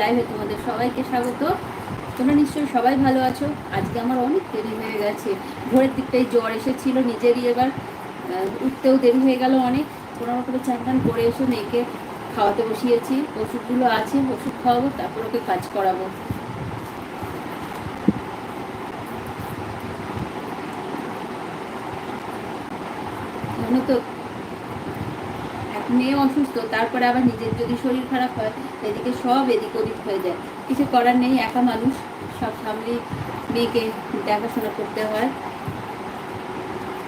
লাইভে তোমাদের সবাইকে স্বাগত। তোমরা নিশ্চয়ই সবাই ভালো আছো। আজকে আমার অনেক দেরি হয়ে গেছে। ভোরের দিকটাই জ্বর এসেছিল নিজেরই এবার। উঠতেও দেরি হয়ে গেল অনেক। কোনো রকমের চান করে এসে মেয়েকে খাওয়াতে বসিয়েছি। ওষুধগুলো আছে, ওষুধ খাওয়াবো, তারপর ওকে কাজ করাবো। জানো তো মেয়ে অসুস্থ, তারপরে আবার নিজের যদি শরীর খারাপ হয়, এদিকে সব এদিক ওদিক হয়ে যায়। কিছু করার নেই, একা মানুষ, সব সামলে মেয়েকে দেখাশোনা করতে হয়।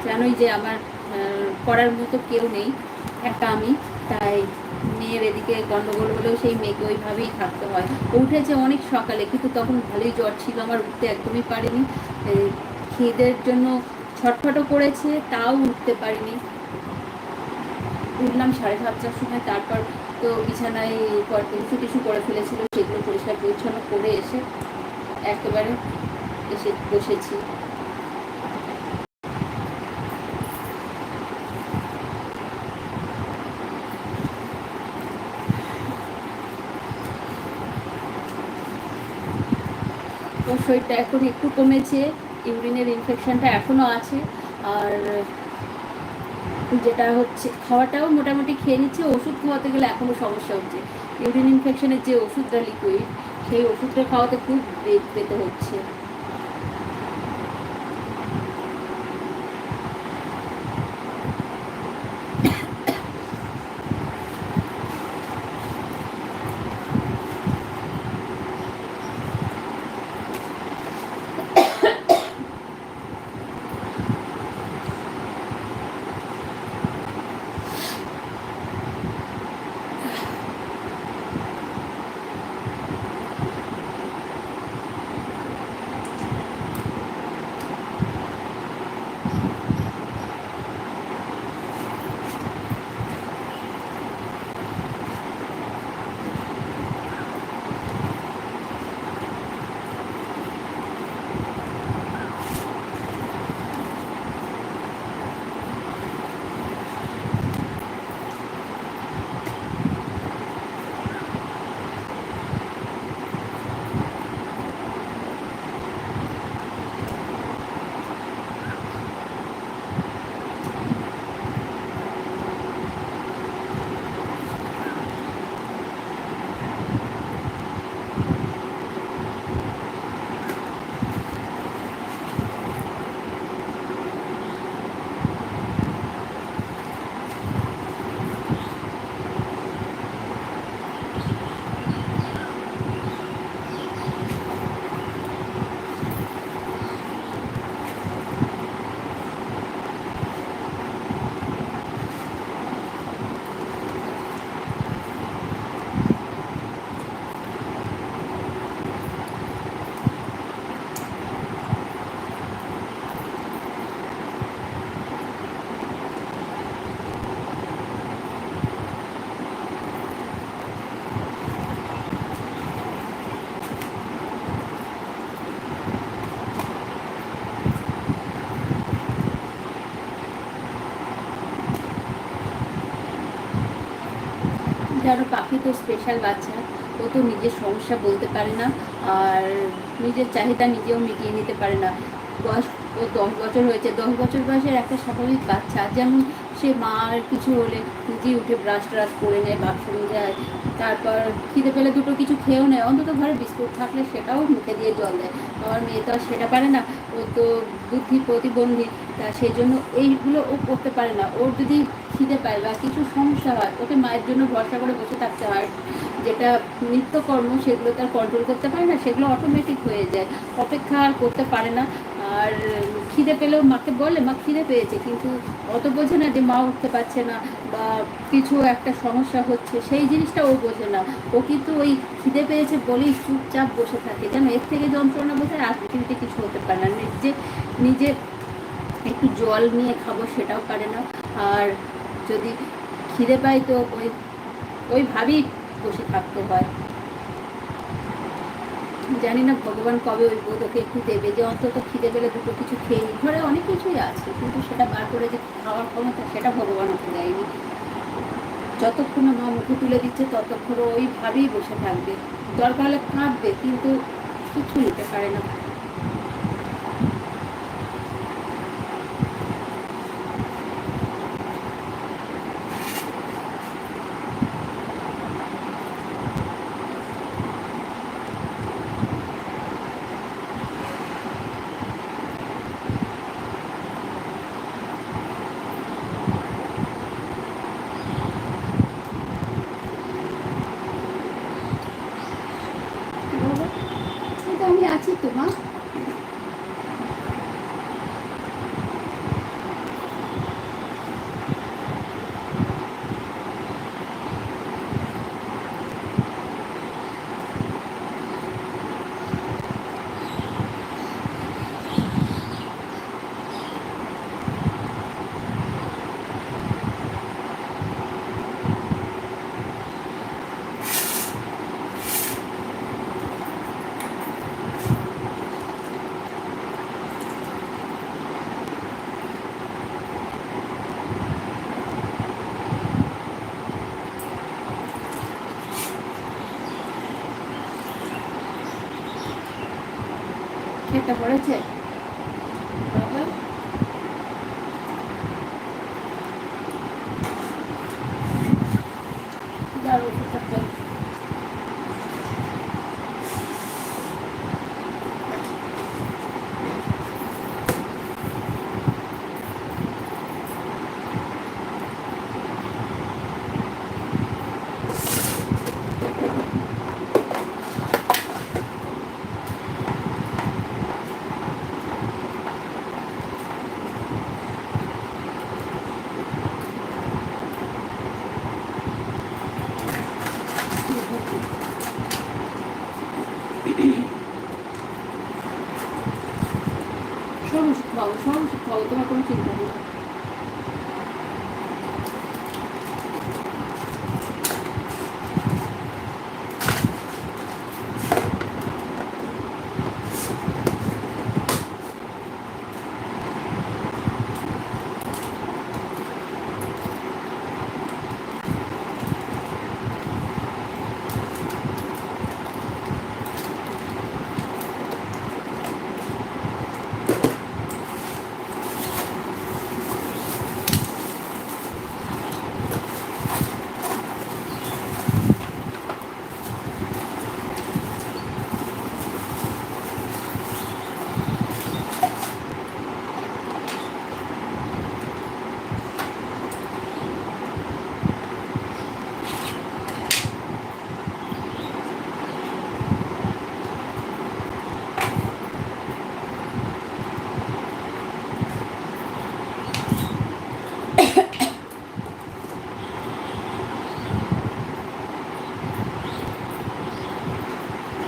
জানোই যে আমার করার মতো কেউ নেই একটা আমি। তাই মেয়ের এদিকে গন্ডগোল হলেও সেই মেয়েকে ওইভাবেই থাকতে হয়। উঠেছে অনেক সকালে, কিন্তু তখন ভালোই জ্বর ছিল, আমার উঠতে একদমই পারিনি। খিদের জন্য ছটফটও করেছে, তাও উঠতে পারিনি। উঠলাম সাড়ে সাতটার সময়, তারপর তো বিছানায় কিছু কিছু করে ফেলেছিল, সেগুলো পরিষ্কার পরিচ্ছন্ন করে এসে একেবারে এসে বসেছি। শরীরটা এখন একটু কমেছে, ইউরিনের ইনফেকশনটা এখনও আছে, আর যেটা হচ্ছে, খাওয়াটাও মোটামুটি খেয়ে নিচ্ছে, ওষুধ খাওয়াতে গেলে এখনও সমস্যা হচ্ছে। ইউরিন ইনফেকশনের যে ওষুধটা লিকুইড সেই ওষুধটা খাওয়াতে খুব বেগ পেতে হচ্ছে। যেন পাখি তো স্পেশাল বাচ্চা, ও তো নিজের সমস্যা বলতে পারে না আর নিজের চাহিদা নিজেও মিটিয়ে নিতে পারে না। বয়স ও দশ বছর হয়েছে, দশ বছর বয়সের একটা স্বাভাবিক বাচ্চা, যেমন সে মার কিছু হলে নিজেই উঠে ব্রাশ ট্রাশ করে নেয় বাথরুমে যায়, তারপর খিদে পেলে দুটো কিছু খেয়েও নেয়, অন্তত ঘরে বিস্কুট থাকলে সেটাও মুখে দিয়ে জল দেয়। আমার মেয়ে তো আর সেটা পারে না, ও তো বুদ্ধি প্রতিবন্ধী তা সেই জন্য এইগুলো ও করতে পারে না। ওর যদি খিদে পায় বা কিছু সমস্যা হয়, ওকে মায়ের জন্য ভরসা করে বসে থাকতে হয়, যেটা নিত্যকর্ম, সেগুলো তার কন্ট্রোল করতে পারে না, সেগুলো অটোমেটিক হয়ে যায়। অপেক্ষা আর করতে পারে না। আর খিদে পেলেও মাকে বলে, মা, খিদে পেয়েছে। কিন্তু অত বোঝে না যে মা উঠতে পারছে না বা কিছু একটা সমস্যা হচ্ছে। সেই জিনিসটা ও বোঝে না। ও কিন্তু ওই খিদে পেয়েছে বলেই চুপচাপ বসে থাকে। যেন এর থেকে যন্ত্রণা বোঝে আর পৃথিবীতে কিছু হতে পারে না। নিজে নিজে একটু জল নিয়ে খাব সেটাও পারে না। আর যদি খিদে পাই তো ওই ওইভাবেই বসে থাকতে হয়। জানি না ভগবান কবে ওই বোধ ওকে একটু দেবে যে অন্তত খিদে পেলে দুটো কিছু খেয়ে নি ঘরে অনেক কিছুই আছে, কিন্তু সেটা বার করে যে খাওয়ার ক্ষমতা সেটা ভগবান ওকে দেয়নি। যতক্ষণ মা মুখে তুলে দিচ্ছে ততক্ষণ ওইভাবেই বসে থাকবে। দরকার হলে কাঁদবে, কিন্তু কিছু নিতে পারে না বাবা, এই তো আমি আছি তো মা খেতে পড়েছে বাবা দাও ওষুধটা খাও। সব ওষুধ খাও সব ওষুধ খাও তোমার কোনো চিন্তা নেই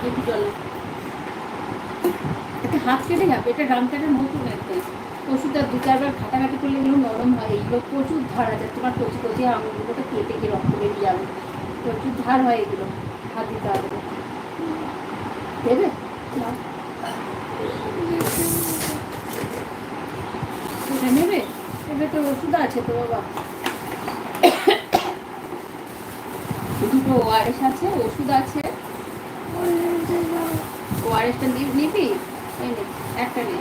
একটু জল নাও। কেটে যাবে এটা রাম কাঠের মতন একদম ওষুধটা দু চারবার ঘাটাঘাটি করলে এগুলো নরম হয়। এগুলো প্রচুর ধার আছে। তোমার কচি কচি আঙুলগুলো তো কেটে গিয়ে রক্ত বেরিয়ে যাবে। প্রচুর ধার হয় এগুলো। হাত দিতে হবে। দেবে? নেবে? এবার তো ওষুধ আছে তো বাবা। দুটো ওআরএস আছে ওষুধ আছে। ওআরএসটা নিবি? এই নে, একটা নে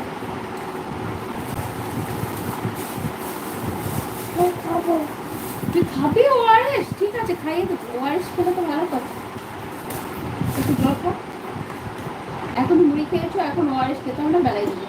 তুই খাবি ওআরএস ঠিক আছে, খাইয়ে দেবো ওআরএস খেলে তো ভালো কথা। একটু জল খা এখন মুড়ি খেয়েছো, এখন ওআরএস খেতে আমরা বেলায় দিবে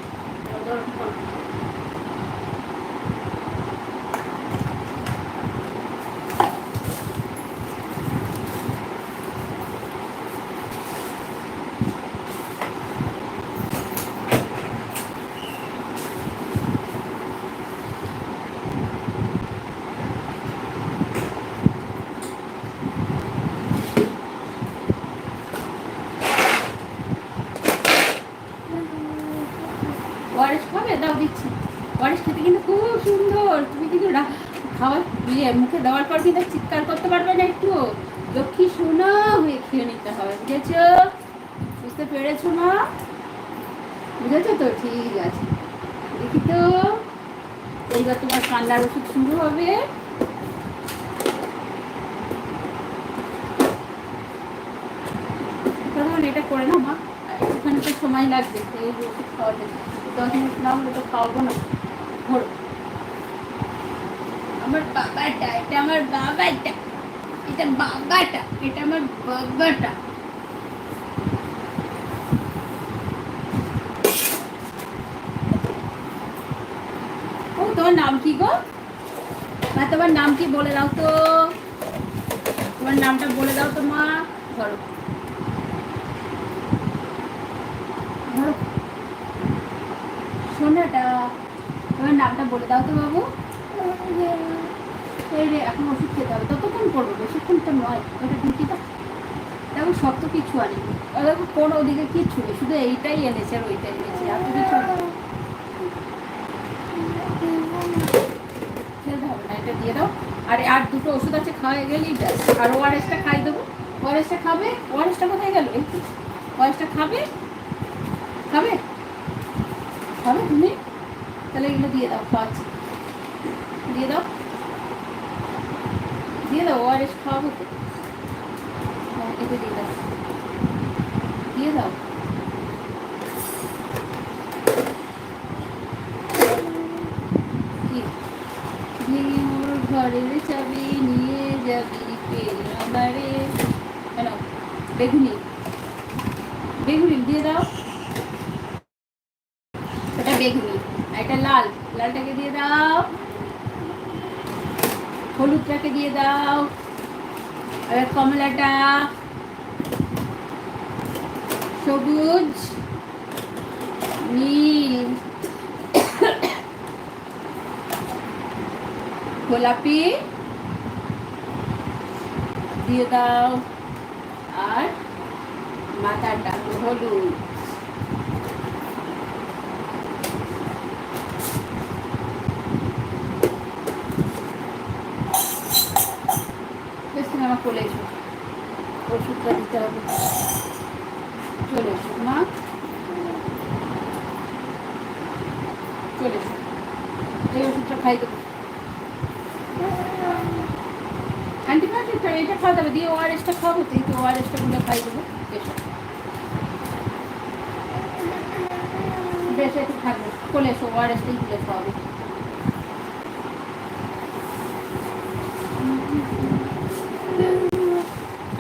দুঃখিত এইবার তোমার ঠান্ডার ওষুধ শুরু হবে। এটা করে না মা। একটুখানিতে সময় লাগবে, এই ওষুধ খাওয়াতে। দশ মিনিট না হলে তো খাওয়াবো না। ধরো। আমার বাবাটা, এটা আমার বাবাটা। এটা বাবাটা, এটা আমার বাবাটা। তোমার নাম কি বলে দাও তো? তোমার নামটা বলে দাও তো মা। ধরো। সোনাটা তোমার নামটা বলে দাও তো বাবু। এই রে এখন ওষুধ খেতে হবে। ততক্ষণ করব বেশিক্ষণ তো নয়। ওটা ঢুকি দাও দেখো সব তো কিছু আর দেখো, কোন ওদিকে কিচ্ছু নেই। শুধু এইটাই এনেছে আর ওইটাই এনেছে। আর তো কিছু এটা দিয়ে দাও। আর আর দুটো ওষুধ আছে খাওয়া গেলেই ব্যাস আর ওআরএসটা খাই দেবো। ওআরএসটা খাবে? ওআরএসটা কোথায় গেল? একটু ওআরএসটা খাবে? খাবে? খাবে তুমি? তাহলে এগুলো দিয়ে দাও, খাওয়াচ্ছি। দিয়ে দাও। দিয়ে দাও ওআরএস খাওয়াবো তো। হ্যাঁ এটা দিয়ে দাও। দিয়ে দাও কি ভেঙে মোর ঘরের চাবি নিয়ে যাবি আমারে কেন বেগুনি। বেগুনি দিয়ে দাও। এটা বেগুনি আর এটা লাল। লালটাকে দিয়ে দাও। হলুদটাকে দিয়ে দাও। এবার কমলাটা। সবুজ, নীল। গোলাপি। দিয়ে দাও। আর মাথাটা হলুদ। আমার কোলে ওষুধটা দিতে হবে চলে এসো মা চলে এসো এই ওষুধটা খাই দেবো অ্যান্টিবায়োটিকটা এটা খাওয়া যাবে, দিয়ে ওআরএসটা খাওয়াবো তো এই তো ওআরএসটা গুলো খাই দেবো, বেশ। থাকবে, চলে এসো ওআরএসটাই তুলে খাওয়াবে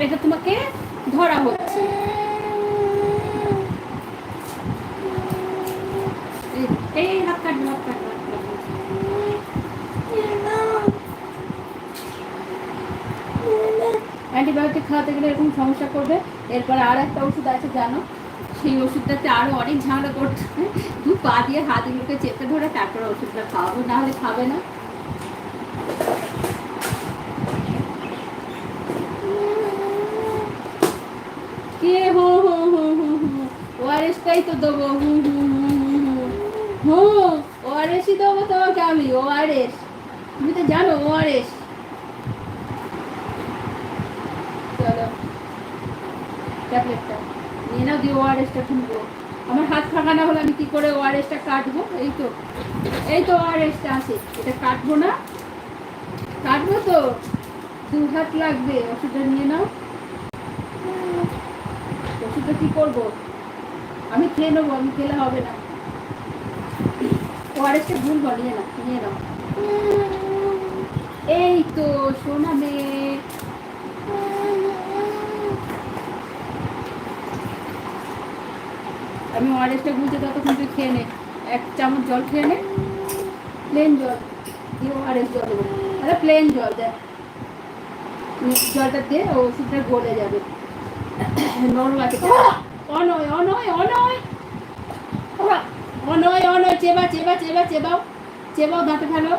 এটা তোমাকে ধরা হচ্ছে এই- এই হাত কাটবে হাত কাটবে হাত কাটবে। খাওয়াতে গেলে এরকম সমস্যা করবে। এরপর আর একটা ওষুধ আছে, জানো? সেই ওষুধটাতে আরও অনেক ঝামেলা হবে। দু পা দিয়ে হাতগুলোকে চেপে ধরে তারপরে ওষুধটা খাওয়াবো, না হলে খাবে না। কে হো হো হো হো তো দেবো, হু হু হু দেবো আমি তুমি তো জানো, ওআরএস চলো ট্যাবলেটটা। নিয়ে নাও, দিয়ে ওআরএসটা তুলবো আমার হাত ফাঁকা না হলে আমি কি করে ওআরএসটা কাটবো? এই তো এই তো ওআরএসটা আছে। এটা কাটবো না। কাটবো তো। দু হাত লাগবে। ওষুধটা নিয়ে নাও। ওষুধটা কি করব? আমি খেয়ে নেব, আমি খেলে হবে না। ওআরএসটা ভুল নিয়ে না নিয়ে নাও। এই তো, সোনা মেয়ে। আমি ওআরএসটা গুলতে ততক্ষণ তুই খেয়ে নে। এক চামচ জল খেয়ে নে। প্লেন জল। দিয়ে ওআরএস জল দেবো। প্লেন জল দেয় জলটা দিয়ে ওষুধটা গলে যাবে। নরম আছে। অনয় অনয় অনয়। অনয় অনয়, চেবা চেবা চেবা, চেবাও। চেবাও দাঁতে ফেলো।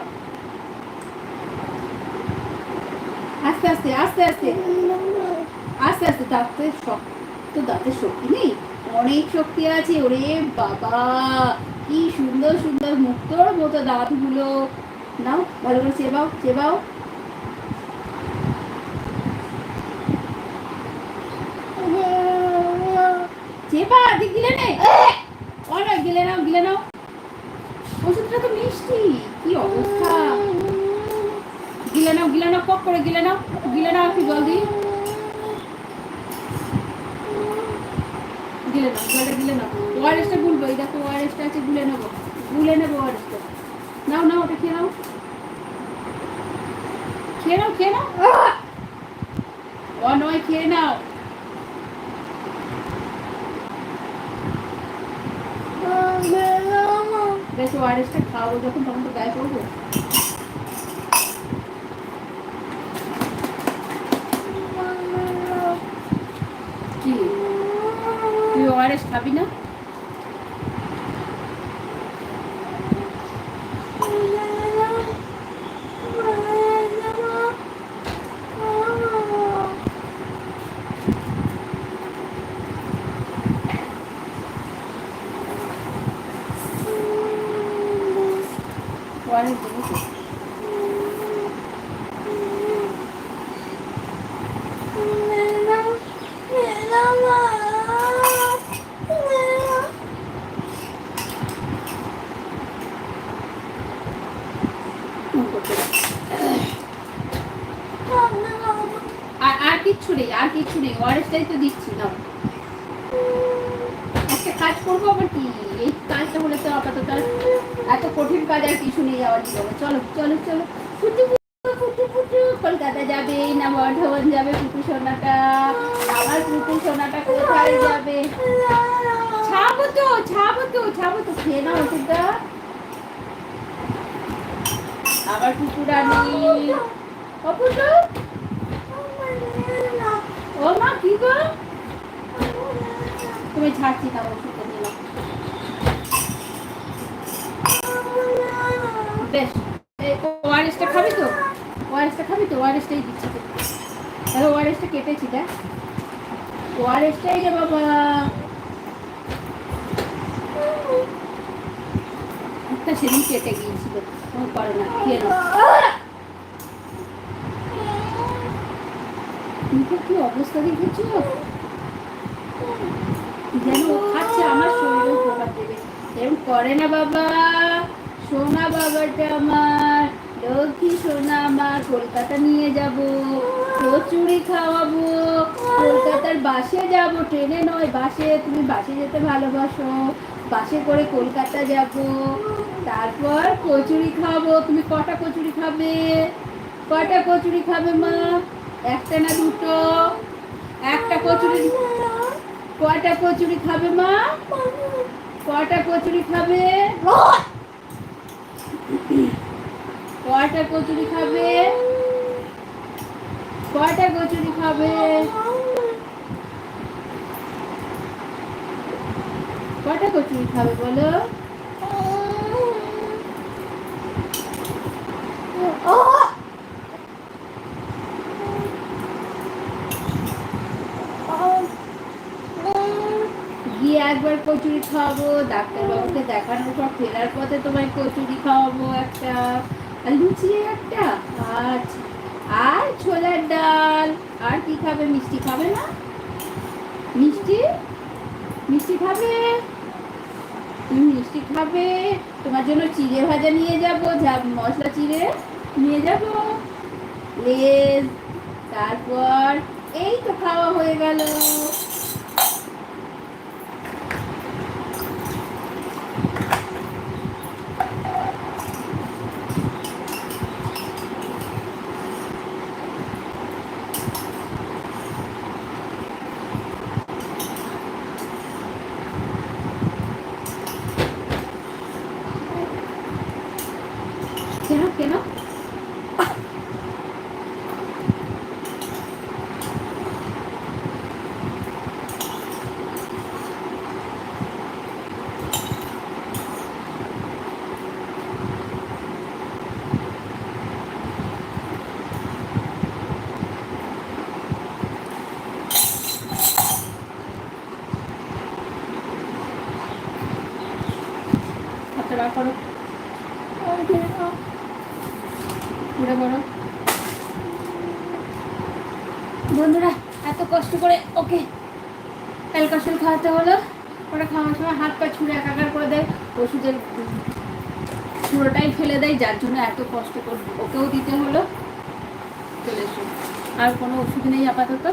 আস্তে আস্তে আস্তে আস্তে। আস্তে আস্তে, দাঁতে শক্ত দাঁতের শক্তি নেই? অনেক শক্তি আছে ওরে বাবা! কি সুন্দর সুন্দর মুক্তর মতো দাঁতগুলো। নাও ভালো করে চেবাও চেবাও। চেপা দিক গিলে নে। অনেক গিলে নাও গিলে নাও। ওষুধটা তো মিষ্টি কি অবস্থা! গিলে নাও গিলে নাও পক করে গিলে নাও গিলে নাও একটু জল দিয়ে গিলে নাও জলটা গিলে নাও ওআরএসটা গুলবো এই দেখো ওআরএসটা আছে গুলে নেব। গুলে নেব ওআরএসটা নাও নাও ওটা খেয়ে নাও। খেয়ে নাও খেয়ে নাও। ও নয় খেয়ে নাও। বেশ ওআরএসটা খাওয়াবো যখন তখন তো গায়ে পড়ব কি তুই ওআরএস খাবি না? ওআরএস দেবো তো? ফোন করতে দাও। আর আর কিচ্ছু নেই আর কিচ্ছু নেই ওআরএসটাই তো দিচ্ছি না একটা কাজ করব আবার কি এই কাজটা হলে তো আপাতত আর এত কঠিন কাজ আর কিছু নেই যাওয়ার জীবনে চলো চলো চলো ফুটু ফুটু ফুটু ফুটু কলকাতা যাবে না বর্ধমান যাবে পুটু সোনাটা আমার পুটু সোনাটা কোথায় যাবে ছাবো তো ছাবো তো ছাবো তো খেয়ে নাও ওষুধটা আবার কুকুরানি ও পুটু ও মা, কি গো? তুমি ছাড়ছি না ওষুধটা নাও বেশ ওআরএসটা খাবি তো? ওআরএসটা খাবি তো? ওআরএসটাই দিচ্ছি তো তাহলে ওআরএসটা কেটেছি, দেখ। ওআরএসটাই রে বাবা। একটা সেদিন কেটে গিয়েছিল ও করে না, খেয়ে নাও। মুখে কি অবস্থা দেখেছ? যেন খাচ্ছে, আমার উপকার দেবে এরকম করে না বাবা। সোনা বাবাটা আমার, লক্ষ্মী সোনা আমার, কলকাতা নিয়ে যাব। খাওয়াবো, কলকাতার বাসে যাব। ট্রেনে নয়, বাসে। তুমি বাসে যেতে ভালোবাসো, বাসে করে কলকাতা যাব। তারপর কচুরি খাব। তুমি কটা কচুরি খাবে? কটা কচুরি খাবে মা? একটা না দুটো? একটা কচুরি কটা কচুরি খাবে মা? কটা কচুরি খাবে? কটা কচুরি খাবে? কটা কচুরি খাবে? কটা কচুরি খাবে বলো গিয়ে একবার কচুরি খাওয়াবো, ডাক্তারবাবুকে দেখানোর পর ফেরার পথে তোমায় কচুরি খাওয়াবো একটা লুচি একটা আচ্ছা আর ছোলার ডাল। আর কি খাবে? মিষ্টি খাবে না? মিষ্টি? মিষ্টি খাবে? তুমি মিষ্টি খাবে। তোমার জন্য চিড়ে ভাজা নিয়ে যাব, যা মশলা চিড়ে নিয়ে যাব। লেজ। তারপর এই তো খাওয়া হয়ে গেল কেন কেন হাতটা বার করো ঘুরে করো বন্ধুরা এত কষ্ট করে ওকে অ্যালকাসল খাওয়াতে হলো ওরা খাওয়ার সময় হাত পা ছুঁড়ে একাকার করে দেয় ওষুধের পুরোটাই ফেলে দেয়, যার জন্য এত কষ্ট করে ওকেও দিতে হলো। চলে এসো। আর কোনো ওষুধ নেই আপাতত।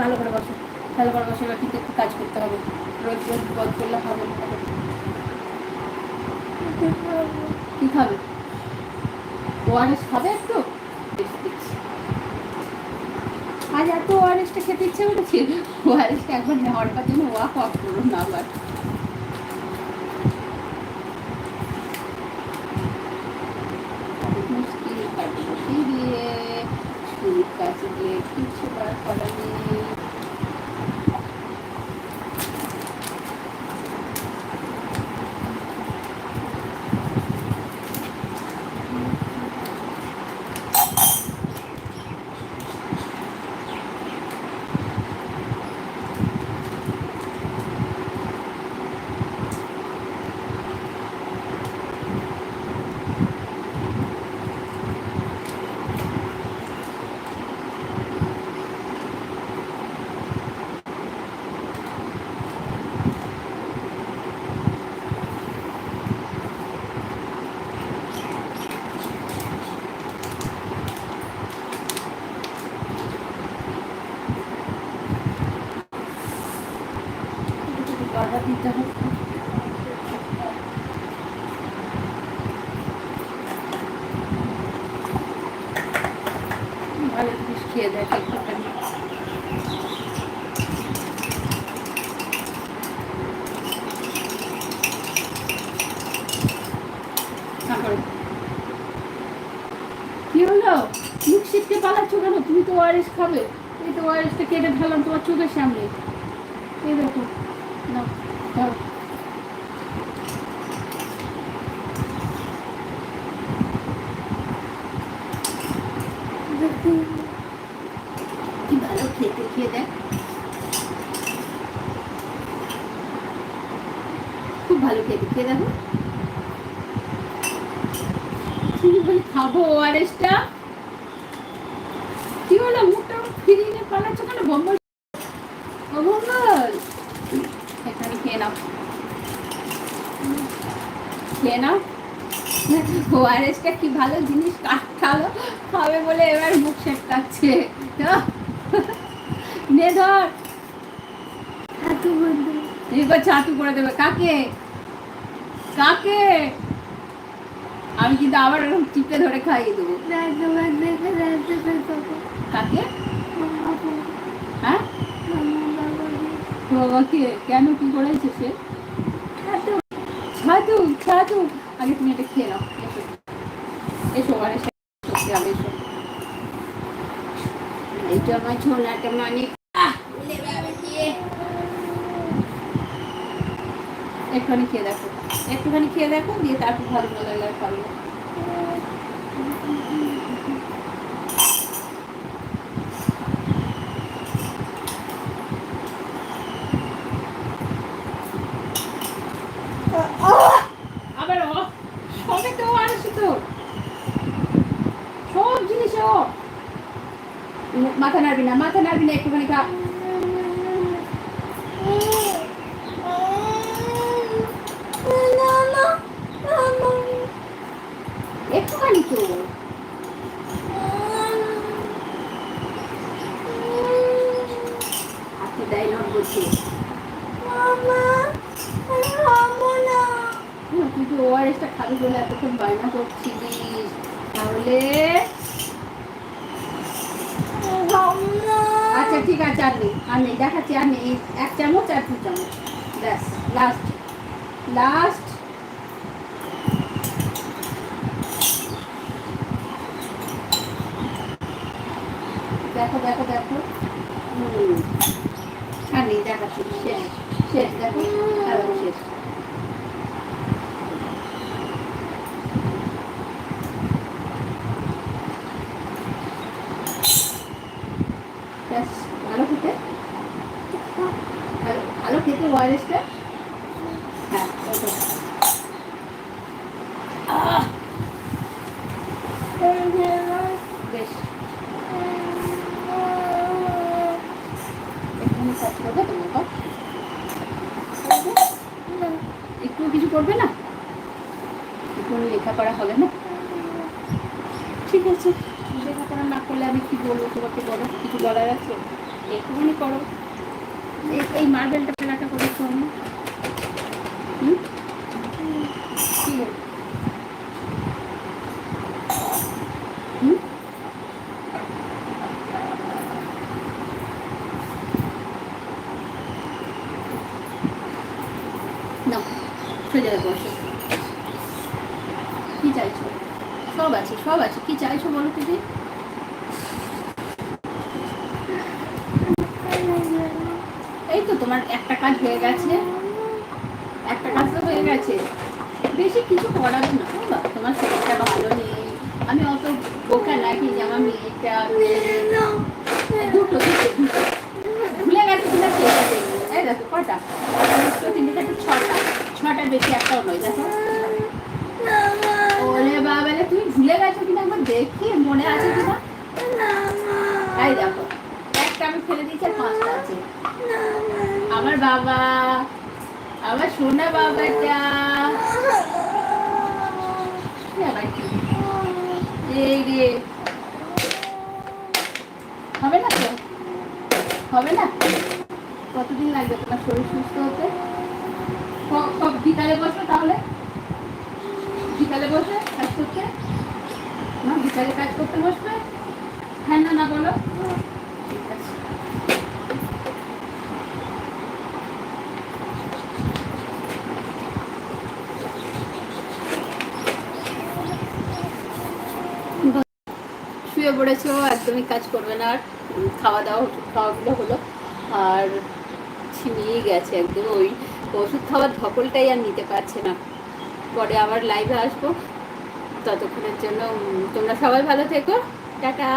ভালো করে বসো। তাহলে বড় বসে কিন্তু একটু কাজ করতে হবে। রোজ রোজ বধ করলে হবে কি খাবে? ওআরএস খাবে একটু। আজ এত ওআরএসটা খেতে ইচ্ছে করেছে। ওআরএসটা একবার নেওয়ার জন্য ওয়াক অফ করুন আবার মুশকিল কাটে বসিয়ে দিয়ে কাছে গিয়ে কিছু করার করা নেই বাধা দিতে হবে ভালো জিনিস খেয়ে দেখ একটুখানি কি হলো? মুখ শিখতে পালাচ্ছ কেন? তুমি তো ওয়ারিস খাবে। এই তো ওয়ারিসটা কেটে ঢালাম তোমার চোখের সামনে এই দেখো না ধরো কি ভালো খেতে খেয়ে দেখ খুব ভালো খেতে খেয়ে দেখো খাব ওআরএসটা কি হলো মুখটা ফিরিয়ে নিয়ে পালাচ্ছ কেন বম্বল বম্বল এখানে খেয়ে নাও খেয়ে নাও ওআরএসটা কি ভালো জিনিস খাবে বলে এবার মুখ সেটকাচ্ছে। নে ধর। ছাতু করে দেবে। কাকে? কাকে? আমি কিন্তু আবার এরকম টিপে ধরে খাইয়ে দেবো। কাকে? হ্যাঁ? বাবাকে। কেন? কি করেছে সে? ছাতু। ছাতু আগে তুমি এটা খেয়ে নাও। এসো। এসো ঘরে সত্যি আমি একটুখানি খেয়ে দেখো একটুখানি খেয়ে দেখো দিয়ে তারপর ভালো ভালো আবার সবে তো আর তো সব জিনিস মাথা নাড়বি না মাথা নাড়বি না একটুখানি তো আপনি ডায়লগ বলছে তুই তো ওআরএসটা খাবি বলে এতক্ষণ বায়না করছিলিস তাহলে আচ্ছা ঠিক আছে আর নেই দেখাচ্ছি এই এক চামচ আর দু চামচ। ব্যাস লাস্ট লাস্ট দেখো দেখো দেখো। শেষ শেষ, দেখো শেষ। ব্যাস ভালো খেতে ভালো ভালো খেতে ওয়ারেসটা হ্যাঁ ওটা আহ! বেশ এখানে কাজ করবে তো বাবা? একটু কিছু করবে না একটু লেখাপড়া হবে না ঠিক আছে লেখাপড়া না করলে আমি কি বলব তোমাকে বলো কিছু বলার আছে একটুখানি করো এই- এই মার্বেলটা ফেলাটা করে শোন হুম কি হলো? হুম না সব আছে সব আছে। কি চাইছো বলো তুমি এই তো তোমার একটা কাজ হয়ে গেছে। একটা কাজ তো হয়ে গেছে। বেশি কিছু করাবে না বাবা তোমার শরীরটা ভালো নেই। আমি অত বোকা লাগি যে আমার মেয়েটা দুটো ভুলে গেছে কিনা দেখো, কটা? তিনটে ছটা। ছটার বেশি একটাও নয়, দেখো। ওরে বাবা তুমি ভুলে গেছো কিনা একবার দেখি মনে আছে কিনা? এই দেখো, একটা আমি ফেলে দিয়েছি আর পাঁচটা আছে। আমার বাবা, আমার সোনা বাবাটা। এই রে। হবে না তো? হবে না? কতদিন লাগবে তোমার শরীর সুস্থ হতে? বিকালে বসো তাহলে। বিকালে বসে কাজ করতে। না বিকালে কাজ করতে বসবে। হ্যাঁ না না বলো। শুয়ে পড়েছো, একদমই কাজ করবে না। আর খাওয়া দাওয়া, খাওয়াগুলো হলো। আর ছিমিয়ে গেছে একদম ওই ওষুধ খাওয়ার ধকলটাই আর নিতে পারছে না। পরে আবার লাইভে আসব। ততক্ষণের জন্য তোমরা সবাই ভালো থেকো। টাটা।